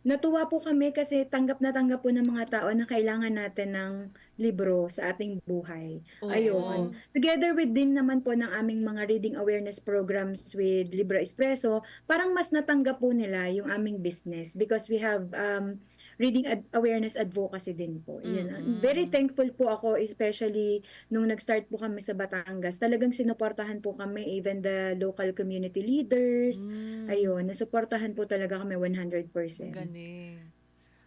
natuwa po kami kasi tanggap na tanggap po ng mga tao na kailangan natin ng libro sa ating buhay. Oo. Ayun. Together with din naman po ng aming mga reading awareness programs with Libro Espresso, parang mas natanggap po nila yung aming business because we have um, reading ad- awareness advocacy din po. Yun. Mm-mm. Very thankful po ako especially nung nag-start po kami sa Batangas. Talagang sinuportahan po kami even the local community leaders. Mm, Ayun, nasuportahan po talaga kami 100%. Galing.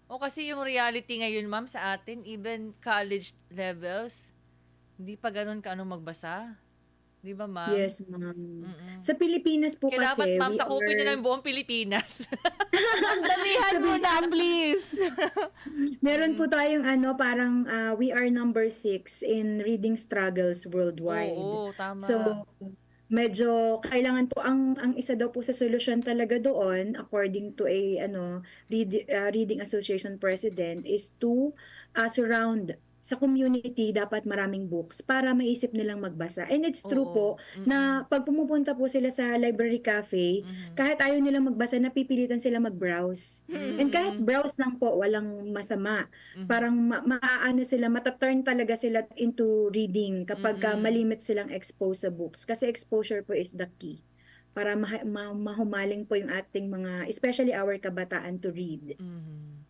O kasi yung reality ngayon, ma'am, sa atin, even college levels, hindi pa ganun ka ano magbasa. Di ba, ma'am? Yes, ma'am. Mm-mm. Sa Pilipinas po Kaya dapat, kasi, ma'am, we sakupin are- na yung buong Pilipinas. Damihan mo na, please. Meron po tayong ano, parang ah, we are number six in reading struggles worldwide. Oo, tama. So, medyo kailangan po ang ang isa daw po sa solusyon talaga doon according to a ano read, ah, reading association president is to ah, surround sa community dapat maraming books para maisip nilang magbasa. And it's true Oo. po na pag pumupunta po sila sa library cafe, Mhm. kahit ayaw nilang magbasa, napipilitan sila mag-browse. And kahit browse lang po, walang masama. Mhm. Parang ma- maaano sila, mataturn talaga sila into reading kapag ka Mm-mm. malimit silang expose sa books. Kasi exposure po is the key para ma- ma- mahumaling po yung ating mga, especially our kabataan to read. Mhm.